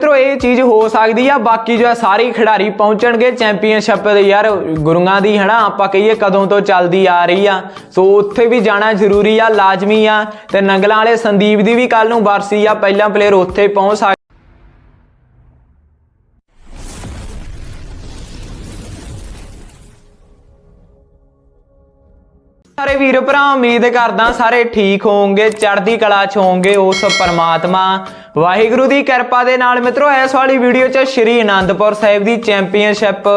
ਮਿੱਤਰੋ, ਇਹ ਚੀਜ਼ ਹੋ ਸਕਦੀ ਆ। ਬਾਕੀ ਜੋ ਸਾਰੇ ਖਿਡਾਰੀ ਪਹੁੰਚਣਗੇ ਚੈਂਪੀਅਨਸ਼ਿਪ ਦੇ ਯਾਰ। ਗੁਰੂਆਂ ਦੀ, ਹਨਾ, ਆਪਾਂ ਕਹੀਏ ਕਦੋਂ ਤੋਂ ਚੱਲਦੀ ਆ ਰਹੀ ਆ। ਸੋ, ਉੱਥੇ ਵੀ ਜਾਣਾ ਜ਼ਰੂਰੀ ਆ, ਲਾਜ਼ਮੀ ਆ। ਤੇ ਨੰਗਲਾਂ ਵਾਲੇ ਸੰਦੀਪ ਦੀ ਵੀ ਕੱਲ ਨੂੰ ਵਰਸੀ ਆ। ਪਹਿਲਾ ਪਲੇਅਰ ਉੱਥੇ ਪਹੁੰਚ ਸਕ ਸਾਰੇ ਵੀਰ ਭਰਾ, ਉਮੀਦ ਕਰਦਾ ਸਾਰੇ ਠੀਕ ਹੋਵੋਗੇ, ਚੜ੍ਹਦੀ ਕਲਾ ਚ ਹੋਵੋਗੇ ਉਸ ਪਰਮਾਤਮਾ। ਵਾਹਿਗੁਰੂ ਦੀ ਕਿਰਪਾ ਦੇ ਨਾਲ ਮਿੱਤਰੋ, ਇਸ ਵਾਲੀ ਵੀਡੀਓ ਚ ਸ਼੍ਰੀ ਅਨੰਦਪੁਰ ਸਾਹਿਬ ਦੀ ਚੈਂਪੀਅਨਸ਼ਿਪ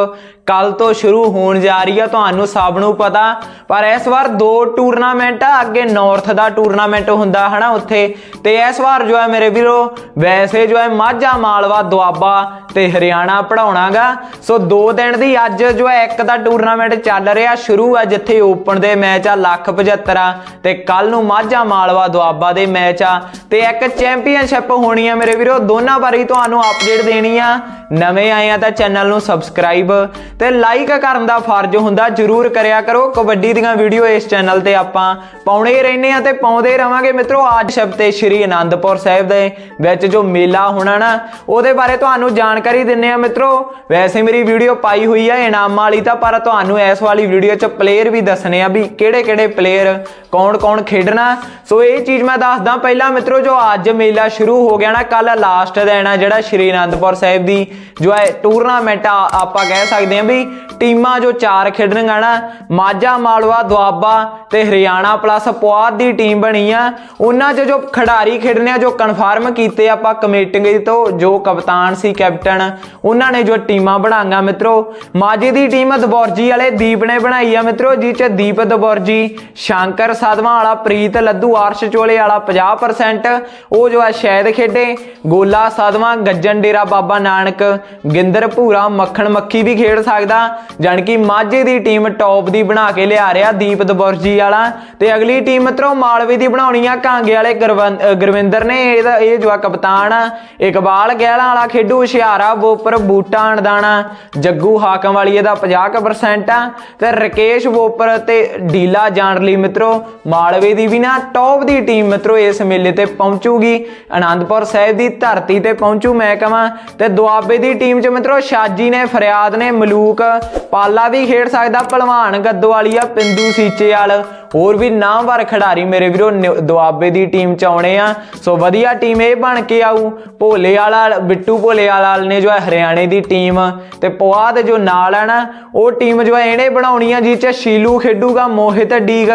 ਕੱਲ ਤੋਂ ਸ਼ੁਰੂ ਹੋਣ ਜਾ ਰਹੀ ਆ, ਤੁਹਾਨੂੰ ਸਭ ਨੂੰ ਪਤਾ। ਪਰ ਇਸ ਵਾਰ ਦੋ ਟੂਰਨਾਮੈਂਟ ਆ, ਅੱਗੇ ਨਾਰਥ ਦਾ ਟੂਰਨਾਮੈਂਟ ਹੁੰਦਾ ਹਨਾ ਉੱਥੇ। ਤੇ ਇਸ ਵਾਰ ਜੋ ਹੈ ਮੇਰੇ ਵੀਰੋ, ਵੈਸੇ ਜੋ ਹੈ ਮਾਝਾ, ਮਾਲਵਾ, ਦੁਆਬਾ ਤੇ ਹਰਿਆਣਾ ਪੜਾਉਣਾਗਾ ਸੋ ਦੋ ਦਿਨ ਦੀ ਅੱਜ ਜੋ ਹੈ ਇੱਕ ਦਾ ਟੂਰਨਾਮੈਂਟ ਚੱਲ ਰਿਹਾ, ਸ਼ੁਰੂ ਆ ਜਿੱਥੇ ਓਪਨ ਦੇ ਮੈਚ ਆ ਲੱਖ 75 ਆ। ਤੇ ਕੱਲ ਨੂੰ ਮਾਝਾ, ਮਾਲਵਾ, ਦੁਆਬਾ ਦੇ ਮੈਚ ਆ। ਤੇ ਇੱਕ ਚੈਂਪੀਅਨਸ਼ਿਪ ਹੋਣੀ ਮੇਰੇ ਵੀਰੋ, ਦੋਨਾਂ ਬਾਰੇ ਤੁਹਾਨੂੰ ਅਪਡੇਟ ਦੇਣੀ ਆ। ਨਵੇਂ ਆਏ ਆ ਤਾਂ ਚੈਨਲ ਨੂੰ ਸਬਸਕ੍ਰਾਈਬ ਤੇ ਲਾਈਕ ਕਰਨ ਦਾ ਫਰਜ਼ ਹੁੰਦਾ, ਜਰੂਰ ਕਰਿਆ ਕਰੋ। ਕਬੱਡੀ ਦੀਆਂ ਵੀਡੀਓ ਇਸ ਚੈਨਲ ਤੇ ਆਪਾਂ ਪਾਉਣੇ ਹੀ ਰਹਿੰਦੇ ਆ ਤੇ ਪਾਉਂਦੇ ਰਵਾਂਗੇ। ਮਿੱਤਰੋ, ਅੱਜ ਸ਼ਬਦ ਤੇ ਸ਼੍ਰੀ ਅਨੰਦਪੁਰ ਸਾਹਿਬ ਦੇ ਵਿੱਚ ਜੋ ਮੇਲਾ ਹੋਣਾ ਨਾ, ਉਹਦੇ ਬਾਰੇ ਤੁਹਾਨੂੰ ਜਾਣਕਾਰੀ ਦਿੰਨੇ ਆ ਮਿੱਤਰੋ। ਵੈਸੇ ਮੇਰੀ ਵੀਡੀਓ ਪਾਈ ਹੋਈ ਆ ਇਨਾਮਾਂ ਵਾਲੀ ਤਾਂ, ਪਰ ਤੁਹਾਨੂੰ ਇਸ ਵਾਲੀ ਵੀਡੀਓ 'ਚ ਪਲੇਅਰ ਵੀ ਦੱਸਣੇ ਆ ਵੀ ਕਿਹੜੇ ਕਿਹੜੇ ਪਲੇਅਰ ਕੌਣ ਕੌਣ ਖੇਡਣਾ। ਸੋ ਇਹ ਚੀਜ਼ ਮੈਂ ਦੱਸਦਾ ਪਹਿਲਾਂ ਮਿੱਤਰੋ, ਜੋ ਅੱਜ ਮੇਲਾ ਸ਼ੁਰੂ ਹੋ ਗਿਆ ਨਾ ਕੱਲ ਲਾਸਟ ਦਿਨ ਆ ਜਿਹੜਾ ਸ਼੍ਰੀ ਅਨੰਦਪੁਰ ਸਾਹਿਬ ਦੀ ਜੋ ਹੈ ਟੂਰਨਾਮੈਂਟ ਆਪਾਂ ਕਹਿ ਸਕਦੇ ਹਾਂ ਵੀ ਟੀਮਾਂ ਜੋ ਚਾਰ ਖੇਡਣਗੀਆਂ ਨਾ, ਮਾਝਾ, ਮਾਲਵਾ, ਦੁਆਬਾ ਤੇ ਹਰਿਆਣਾ ਪਲੱਸ ਪੁਆਧ ਦੀ ਟੀਮ ਬਣੀ ਆ। ਉਹਨਾਂ 'ਚ ਜੋ ਖਿਡਾਰੀ ਖੇਡਣੇ ਆ, ਜੋ ਕਨਫਰਮ ਕੀਤੇ ਆਪਾਂ ਕਮੇਟੀ ਤੋਂ, ਜੋ ਕਪਤਾਨ ਸੀ ਕੈਪਟਨ ਉਹਨਾਂ ਨੇ ਜੋ ਟੀਮਾਂ ਬਣਾਈਆਂ ਮਿੱਤਰੋ। ਮਾਝੇ ਦੀ ਟੀਮ ਦਬੌਰਜੀ ਵਾਲੇ ਦੀਪ ਨੇ ਬਣਾਈ ਆ ਮਿੱਤਰੋ ਜਿਸ 'ਚ ਦੀਪ ਦਬੌਰਜੀ ਸ਼ੰਕਰ ਸਾਧਵਾਂ ਵਾਲਾ, ਪ੍ਰੀਤ ਲੱਦੂ ਅਰਸ਼ ਚੋਲੇ ਵਾਲਾ 50% ਉਹ ਜੋ ਹੈ ਸ਼ਾਇਦ ਖੇਡੇ। ਗੋਲਾ ਸਾਧਵਾਂ, ਗੱਜਣ ਡੇਰਾ ਬਾਬਾ ਨਾਨਕ। ਗਿੰਦਰ ਭੂਰਾ, ਮੱਖਣ ਮੱਖੀ ਵੀ ਖੇਡ ਸਕਦਾ। ਜਾਣੀ ਕਿ ਮਾਝੇ ਦੀ ਟੀਮ ਟੌਪ ਦੀ ਬਣਾ ਕੇ ਲਿਆ ਰਿਹਾ ਦੀਪ ਦਬੁਰਜੀ ਵਾਲਾ। ਤੇ ਅਗਲੀ ਟੀਮ ਮਿੱਤਰੋ, ਮਾਲਵੇ ਦੀ ਬਣਾਉਣੀ ਆ ਕਾਂਗੇ ਵਾਲੇ ਗੁਰਵਿੰਦਰ ਨੇ। ਇਹਦਾ ਇਹ ਜੋ ਕਪਤਾਨ ਆ। ਇਕਬਾਲ ਗਹਿਲਾਂ ਵਾਲਾ ਖੇਡੂ ਹੁਸ਼ਿਆਰਾ ਬੋਪਰ ਬੂਟਾ, ਅਣਦਾਣਾ। ਜੱਗੂ ਹਾਕਮ ਵਾਲੀ ਇਹਦਾ 50% ਆ। ਤੇ ਰਕੇਸ਼ ਬੋਪਰ ਤੇ ਡੀਲਾ ਜਾਣ ਲਈ ਮਿੱਤਰੋ, ਮਾਲਵੇ ਦੀ ਵੀ ਨਾ ਟੌਪ ਦੀ ਟੀਮ ਮਿੱਤਰੋ ਇਸ ਮੇਲੇ ਤੇ ਪਹੁੰਚੂਗੀ। ਆਨੰਦਪੁਰ ਸਾਹਿਬ ਦੀ ਧਰਤੀ ਤੇ ਪਹੁੰਚੂ ਮੈਂ ਕਹਾਂ ਤੇ ਦੁਆਬੇ ਦੀ ਟੀਮ ਚ ਮਿੱਤਰੋ, ਸ਼ਾਜੀ ਨੇ, ਫਰਿਆਦ ਨੇ, ਮਲੂਕ, ਪਾਲਾ ਵੀ ਖੇਡ ਸਕਦਾ ਪਹਿਲਵਾਨ ਗੱਦੋ ਵਾਲੀ ਆ ਪਿੰਦੂ ਸੀਚੇਵਾਲ ਹੋਰ ਵੀ ਨਾਮਵਰ ਖਿਡਾਰੀ ਮੇਰੇ ਵੀਰੋ ਨਿ- ਦੁਆਬੇ ਦੀ ਟੀਮ ਚ ਆਉਣੇ ਆ। ਸੋ ਵਧੀਆ ਟੀਮ ਇਹ ਬਣ ਕੇ ਆਊ। ਭੋਲੇ ਵਾਲਾ, ਬਿੱਟੂ ਭੋਲੇ ਵਾਲਾ ਨੇ ਜੋ ਹੈ ਹਰਿਆਣੇ ਦੀ ਟੀਮ ਤੇ ਪੁਆਧ ਜੋ ਨਾਲ ਹੈ ਨਾ ਉਹ ਟੀਮ ਜੋ ਹੈ ਇਹਨੇ ਬਣਾਉਣੀ ਆ ਜਿਸ ਚ ਸ਼ੀਲੂ ਖੇਡੂਗਾ, ਮੋਹਿਤ ਡੀਗ,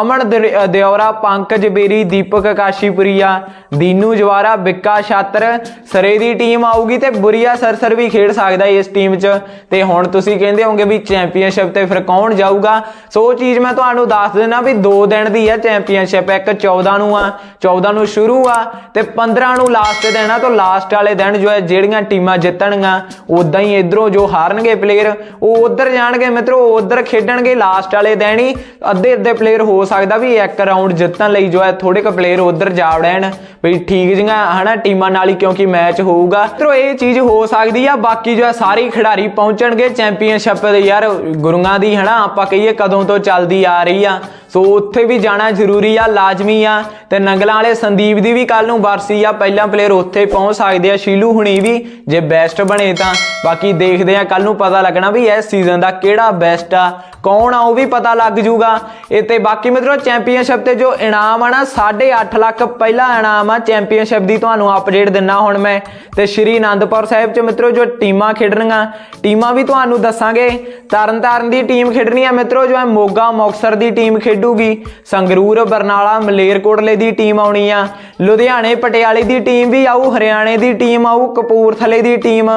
ਅਮਨ ਦਰ- ਦਿਉਰਾ ਪੰਕਜ ਬੇਰੀ, ਦੀਪਕ ਕਾਸ਼ੀਪੁਰੀਆ ਦੀਨੂ ਜਵਾਰਾ, ਬਿੱਕਾ ਛਾਤਰ, ਸਰੇ ਦੀ ਟੀਮ ਆਊਗੀ ਤੇ ਬੁਰੀਆ ਸਰਸਰ ਵੀ ਖੇਡ ਸਕਦਾ ਇਸ ਟੀਮ 'ਚ। ਤੇ ਹੁਣ ਤੁਸੀਂ ਕਹਿੰਦੇ ਹੋਗੇ ਵੀ ਚੈਂਪੀਅਨਸ਼ਿਪ ਤੇ ਫਿਰ ਕੌਣ ਜਾਊਗਾ? ਸੋ ਉਹ ਚੀਜ਼ ਮੈਂ ਤੁਹਾਨੂੰ ਦੱਸ ਦਿੰਦਾ ਵੀ 2 ਦਿਨ ਦੀ ਆ ਚੈਂਪੀਅਨਸ਼ਿਪ ਇੱਕ 14 ਨੂੰ ਆ 14 ਨੂੰ ਸ਼ੁਰੂ ਆ ਤੇ 15 ਨੂੰ ਲਾਸਟ ਦਿਨ ਆ, ਤੋਂ ਲਾਸਟ ਵਾਲੇ ਦਿਨ ਜੋ ਹੈ ਜਿਹੜੀਆਂ ਟੀਮਾਂ ਜਿੱਤਣਗੀਆਂ ਉਦਾਂ ਹੀ ਇਧਰੋਂ ਜੋ ਹਾਰਨਗੇ ਪਲੇਅਰ ਉਹ ਉਧਰ ਜਾਣਗੇ ਮਿੱਤਰੋ ਉਧਰ ਖੇਡਣਗੇ ਲਾਸਟ ਵਾਲੇ ਦਿਨ ਹੀ, ਅੱਧੇ ਅੱਧੇ ਪਲੇਅਰ ਹੋ ਸਕਦਾ ਵੀ ਇੱਕ ਰਾਊਂਡ ਜਿੱਤਣ ਲਈ ਜੋ ਹੈ ਥੋੜੇ ਕੁ ਪਲੇਅਰ ਉਧਰ ਜਾ ਵੜਨ, ਵੀ ਠੀਕ ਜਿਹੀਆਂ, ਹਨਾ, ਟੀਮਾਂ ਨਾਲ ਹੀ ਕਿਉਂਕਿ ਮੈਚ ਹੋਊਗਾ। ਮਿੱਤਰੋ, ਇਹ ਚੀਜ਼ ਹੋ ਸਕਦੀ ਆ, ਬਾਕੀ ਜੋ ਹੈ ਸਾਰੇ ਖਿਡਾਰੀ ਪਹੁੰਚਣਗੇ ਚੈਂਪੀਅਨਸ਼ਿਪ ਦੇ ਯਾਰ ਗੁਰੂਆਂ ਦੀ, ਹਨਾ, ਆਪਾਂ ਕਹੀਏ ਕਦੋਂ ਤੋਂ ਚੱਲਦੀ ਆ ਰਹੀ ਆ। ਸੋ ਉੱਥੇ ਵੀ ਜਾਣਾ ਜ਼ਰੂਰੀ ਆ, ਲਾਜ਼ਮੀ ਆ। ਤੇ ਨੰਗਲਾਂ ਵਾਲੇ ਸੰਦੀਪ ਦੀ ਵੀ ਕੱਲ ਨੂੰ ਵਰਸੀ ਆ। ਪਹਿਲਾ ਪਲੇਅਰ ਉੱਥੇ ਪਹੁੰਚ ਸਕਦੇ ਆ, ਸ਼ੀਲੂ ਹੁਣੀ ਵੀ, ਜੇ ਬੈਸਟ ਬਣੇ ਤਾਂ। ਬਾਕੀ ਦੇਖਦੇ ਆ ਕੱਲ ਨੂੰ ਪਤਾ ਲੱਗਣਾ ਵੀ ਇਸ ਸੀਜ਼ਨ ਦਾ ਕਿਹੜਾ ਬੈਸਟ ਆ। ਕੌਣ ਆ ਉਹ ਵੀ ਪਤਾ ਲੱਗ ਜੂਗਾ। ਇਹ ਤੇ ਬਾਕੀ ਮਿੱਤਰੋ ਚੈਂਪੀਅਨਸ਼ਿਪ ਤੇ ਜੋ ਇਨਾਮ ਆ ਨਾ 8.5 ਲੱਖ ਪਹਿਲਾ ਇਨਾਮ ਆ ਚੈਂਪੀਅਨਸ਼ਿਪ ਦੀ ਤੁਹਾਨੂੰ ਅਪਡੇਟ ਦਿੰਨਾ ਹੁਣ ਮੈਂ। ਤੇ ਸ਼੍ਰੀ ਅਨੰਦਪੁਰ ਸਾਹਿਬ ਚ ਮਿੱਤਰੋ ਜੋ ਟੀਮਾਂ ਖੇਡਣੀਆਂ ਟੀਮਾਂ ਵੀ ਤੁਹਾਨੂੰ ਦੱਸਾਂਗੇ। ਤਰਨਤਾਰਨ ਦੀ ਟੀਮ ਖੇਡਣੀ ਆ ਮਿੱਤਰੋ, ਜੋ ਹੈ ਮੋਗਾ ਮੁਕਤਸਰ ਦੀ ਟੀਮ ਖੇਡੂਗੀ। ਸੰਗਰੂਰ, ਬਰਨਾਲਾ, ਮਲੇਰਕੋਟਲੇ ਦੀ ਟੀਮ ਆਉਣੀ ਆ। ਲੁਧਿਆਣੇ ਪਟਿਆਲੇ ਦੀ ਟੀਮ ਵੀ ਆਊ, ਹਰਿਆਣੇ ਦੀ ਟੀਮ ਆਊ, ਕਪੂਰਥਲੇ ਦੀ ਟੀਮ,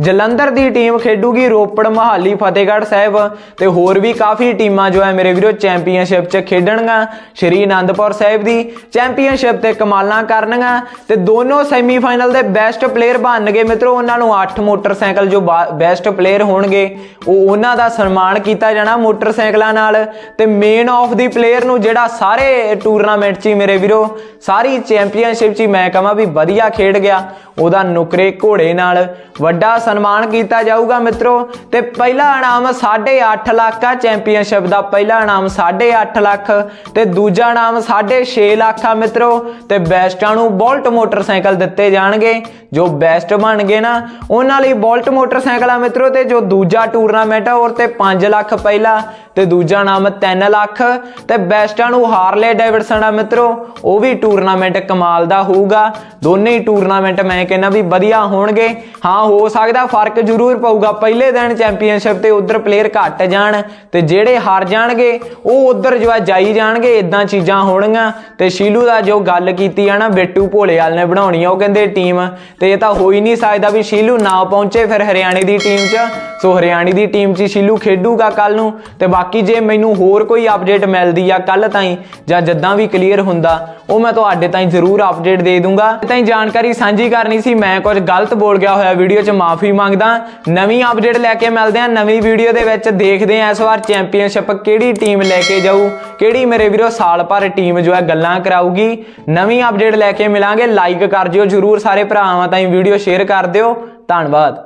ਜਲੰਧਰ ਦੀ ਟੀਮ ਖੇਡੂਗੀ ਰੋਪੜ, ਮਹਾਲੀ, ਫਤਿਹਗੜ੍ਹ ਸਾਹਿਬ ਤੇ ਹੋਰ ਵੀ ਕਾਫੀ ਟੀਮਾਂ ਜੋ ਹੈ ਮੇਰੇ ਵੀਰੋ ਚੈਂਪੀਅਨਸ਼ਿਪ 'ਚ ਖੇਡਣਗੀਆਂ, ਸ਼੍ਰੀ ਅਨੰਦਪੁਰ ਸਾਹਿਬ ਦੀ ਚੈਂਪੀਅਨਸ਼ਿਪ ਤੇ ਕਮਾਲਾਂ ਕਰਨਗਾ ਤੇ ਦੋਨੋਂ ਸੈਮੀਫਾਈਨਲ ਦੇ ਬੈਸਟ ਪਲੇਅਰ ਬਣਨਗੇ ਮਿੱਤਰੋ, ਉਹਨਾਂ ਨੂੰ 8 ਮੋਟਰਸਾਈਕਲ ਜੋ ਬੈਸਟ ਪਲੇਅਰ ਹੋਣਗੇ, ਉਹ ਉਹਨਾਂ ਦਾ ਸਨਮਾਨ ਕੀਤਾ ਜਾਣਾ ਮੋਟਰਸਾਈਕਲਾਂ ਨਾਲ ਤੇ ਮੇਨ ਆਫ ਦੀ ਪਲੇਅਰ ਨੂੰ ਜਿਹੜਾ ਸਾਰੇ ਟੂਰਨਾਮੈਂਟ 'ਚ ਹੀ ਮੇਰੇ ਵੀਰੋ, ਸਾਰੀ ਚੈਂਪੀਅਨਸ਼ਿਪ 'ਚ ਮੈਂ ਕਹਾਂ ਵੀ ਵਧੀਆ ਖੇਡ ਗਿਆ। ਉਹਦਾ ਨੁਕਰੇ ਘੋੜੇ ਨਾਲ ਵੱਡਾ ਸਨਮਾਨ ਕੀਤਾ ਜਾਊਗਾ ਮਿੱਤਰੋ। ਤੇ ਪਹਿਲਾ ਇਨਾਮ 8.5 ਲੱਖ ਆ ਚੈਂਪੀਅਨਸ਼ਿਪ ਦਾ। ਪਹਿਲਾ ਇਨਾਮ 8.5 ਲੱਖ ਤੇ ਦੂਜਾ ਇਨਾਮ 6.5 ਲੱਖ ਆ ਮਿੱਤਰੋ। ਤੇ ਬੈਸਟਾਂ ਨੂੰ ਬੋਲਟ ਮੋਟਰਸਾਈਕਲ ਦਿੱਤੇ ਜਾਣਗੇ। ਜੋ ਬੈਸਟ ਬਣ ਗਏ ਨਾ, ਉਹਨਾਂ ਲਈ ਬੋਲਟ ਮੋਟਰਸਾਈਕਲ ਆ ਮਿੱਤਰੋ ਤੇ ਜੋ ਦੂਜਾ ਟੂਰਨਾਮੈਂਟ ਆ ਉਹ ਤੇ 5 ਲੱਖ ਪਹਿਲਾ ਤੇ ਦੂਜਾ ਨਾਮ 3 ਲੱਖ। ਤੇ ਬੈਸਟਾਂ ਨੂੰ ਹਾਰਲੇ ਡੇਵਿਡਸਨ ਆ ਮਿੱਤਰੋ। ਉਹ ਵੀ ਟੂਰਨਾਮੈਂਟ ਕਮਾਲ ਦਾ ਹੋਊਗਾ। ਦੋਨੇ ਹੀ ਟੂਰਨਾਮੈਂਟ ਮੈਂ ਕਹਿੰਦਾ ਵੀ ਵਧੀਆ ਹੋਣਗੇ। ਹਾਂ, ਹੋ ਸਕਦਾ ਫ਼ਰਕ ਜ਼ਰੂਰ ਪਊਗਾ। ਪਹਿਲੇ ਦਿਨ ਚੈਂਪੀਅਨਸ਼ਿਪ ਤੇ ਉਧਰ ਪਲੇਅਰ ਘੱਟ ਜਾਣ ਤੇ ਜਿਹੜੇ ਹਾਰ ਜਾਣਗੇ, ਉਹ ਉਧਰ ਜੋ ਜਾਈ ਜਾਣਗੇ ਇਦਾਂ ਚੀਜ਼ਾਂ ਹੋਣਗੀਆਂ। ਤੇ ਸ਼ੀਲੂ ਦਾ ਜੋ ਗੱਲ ਕੀਤੀ ਆ ਨਾ, ਬਿੱਟੂ ਭੋਲੇਵਾਲ ਨੇ ਬਣਾਉਣੀ ਆ, ਉਹ ਕਹਿੰਦੇ ਟੀਮ ਤੇ ਇਹ ਤਾਂ ਹੋ ਹੀ ਨਹੀਂ ਸਕਦਾ ਵੀ ਸ਼ੀਲੂ ਨਾ ਪਹੁੰਚੇ ਫਿਰ ਹਰਿਆਣੇ ਦੀ ਟੀਮ 'ਚ। ਸੋ ਹਰਿਆਣੇ ਦੀ ਟੀਮ 'ਚ ਸ਼ੀਲੂ ਖੇਡੂਗਾ ਕੱਲ ਨੂੰ। ਤੇ ਬਾਕੀ ਜੇ ਮੈਨੂੰ ਹੋਰ ਕੋਈ ਅਪਡੇਟ ਮਿਲਦੀ ਆ ਕੱਲ ਤਾਈਂ ਜਾਂ ਜਦਾਂ ਵੀ ਕਲੀਅਰ ਹੁੰਦਾ ਉਹ ਮੈਂ ਤੁਹਾਡੇ ਤਾਈਂ ਜ਼ਰੂਰ ਅਪਡੇਟ ਦੇ ਦੂੰਗਾ। ਤਾਈਂ ਜਾਣਕਾਰੀ ਸਾਂਝੀ ਕਰਨੀ ਸੀ, ਮੈਂ ਕੁਝ ਗਲਤ ਬੋਲ ਗਿਆ ਹੋਇਆ ਵੀਡੀਓ 'ਚ, ਮਾਫੀ ਮੰਗਦਾ। ਨਵੀਂ ਅਪਡੇਟ ਲੈ ਕੇ ਮਿਲਦੇ ਆ ਨਵੀਂ ਵੀਡੀਓ ਦੇ ਵਿੱਚ ਦੇਖਦੇ ਆ ਇਸ ਵਾਰ ਚੈਂਪੀਅਨਸ਼ਿਪ ਕਿਹੜੀ ਟੀਮ ਲੈ ਕੇ ਜਾਊ, ਕਿਹੜੀ ਮੇਰੇ ਵੀਰੋ ਸਾਲ ਭਰ ਟੀਮ ਜੋ ਹੈ ਗੱਲਾਂ ਕਰਾਊਗੀ। ਨਵੀਂ ਅਪਡੇਟ ਲੈ ਕੇ ਮਿਲਾਂਗੇ ਲਾਈਕ ਕਰ ਜਿਓ, ਜ਼ਰੂਰ ਸਾਰੇ ਭਰਾਵਾਂ ਤਾਈਂ ਵੀਡੀਓ ਸ਼ੇਅਰ ਕਰ ਦਿਓ। ਧੰਨਵਾਦ।